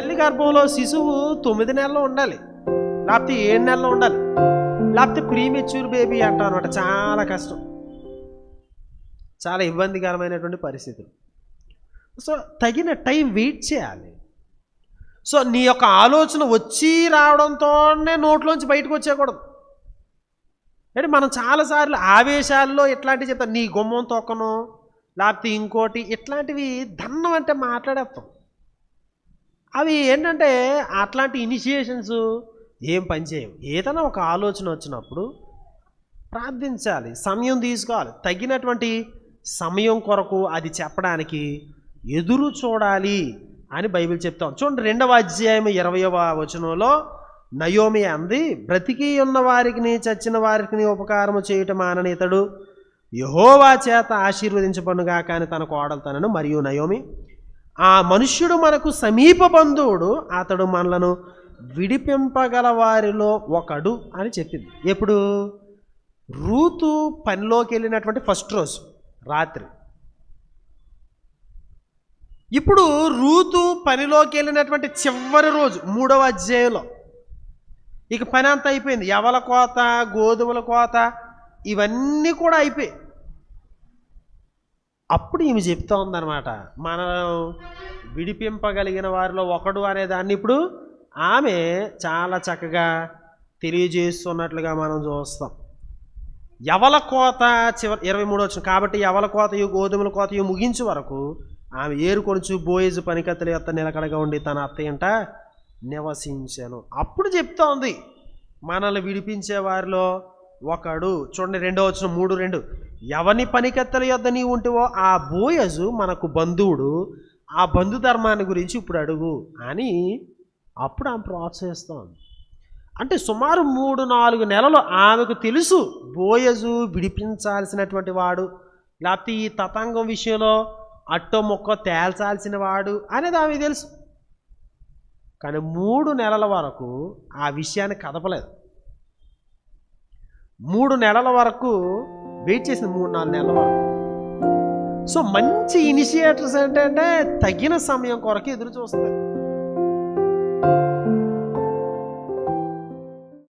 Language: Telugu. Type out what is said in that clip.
తల్లి గర్భంలో శిశువు తొమ్మిది నెలలు ఉండాలి. లేకపోతే ఏడు నెలలు ఉండాలి. లేకపోతే ప్రీమెచ్యూర్ బేబీ అంటాం అనమాట చాలా కష్టం. చాలా ఇబ్బందికరమైనటువంటి పరిస్థితులు. సో తగిన టైం వెయిట్ చేయాలి. సో నీ యొక్క ఆలోచన వచ్చి రావడంతోనే నోట్లోంచి బయటకు వచ్చేయకూడదు. అంటే మనం చాలాసార్లు ఆవేశాల్లో ఇట్లాంటివి చెప్తాం. నీ గుమ్మం తొక్కను లేకపోతే ఇంకోటి ఇట్లాంటివి దన్నం అంటే మాట్లాడేస్తాం. అవి ఏంటంటే అట్లాంటి ఇనిషియేషన్స్ ఏం పనిచేయవు ఏదైనా ఒక ఆలోచన వచ్చినప్పుడు ప్రార్థించాలి సమయం తీసుకోవాలి. తగినటువంటి సమయం కొరకు అది చెప్పడానికి ఎదురు చూడాలి అని బైబిల్ చెప్తాం చూడండి రెండవ అధ్యాయం ఇరవయవ వచనంలో నయోమి అంది బ్రతికి ఉన్న వారికి చచ్చిన వారికి ఉపకారము చేయటం మానని ఇతడు యహోవా చేత ఆశీర్వదించబడుగా కానీ తన కోడలు తనను మరియు నయోమి ఆ మనుష్యుడు మనకు సమీప బంధువుడు అతడు మనలను విడిపింపగల వారిలో ఒకడు అని చెప్పింది. ఎప్పుడు? రూతు పనిలోకి వెళ్ళినటువంటి ఫస్ట్ రోజు రాత్రి. ఇప్పుడు రూతు పనిలోకి వెళ్ళినటువంటి చివరి రోజు మూడవ అధ్యాయంలో. ఇక పని అంతా అయిపోయింది. ఎవల కోత గోధుమల కోత ఇవన్నీ కూడా అయిపోయాయి. అప్పుడు ఈమె చెప్తా ఉందన్నమాట మనం విడిపింపగలిగిన వారిలో ఒకడు అనే దాన్ని ఇప్పుడు ఆమె చాలా చక్కగా తెలియజేస్తున్నట్లుగా మనం చూస్తాం. ఎవల కోత చివరి ఇరవై మూడు వచ్చిన కాబట్టి ఎవల కోతయు గోధుమల కోతయు ముగించే వరకు ఆమె ఏరుకొనుచు బోయేజు పనికత్తుల యొక్క నిలకడగా ఉండి తన అత్తయ్యంట నివసించాను. అప్పుడు చెప్తా ఉంది మనల్ని విడిపించే వారిలో ఒకడు చూడండి రెండో వచ్చిన మూడు రెండు. ఎవని పనికత్తెల యొద్ద నీవు ఉంటివో ఆ బోయజు మనకు బంధువుడు ఆ బంధు ధర్మాన్ని గురించి ఇప్పుడు అడుగు అని అప్పుడు ఆమె ప్రోత్సహిస్తాం అంటే సుమారు మూడు నాలుగు నెలలు ఆమెకు తెలుసు బోయజు విడిపించాల్సినటువంటి వాడు లేకపోతే ఈ తతంగం విషయంలో అట్టో మొక్క తేల్చాల్సిన వాడు అనేది ఆమె తెలుసు. కానీ మూడు నెలల వరకు ఆ విషయాన్ని కదపలేదు. మూడు నెలల వరకు వెయిట్ చేసిన మూడు నాలుగు నెలల వరకు. సో మంచి ఇనిషియేటర్స్ ఏంటంటే తగిన సమయం కొరకు ఎదురు చూస్తారు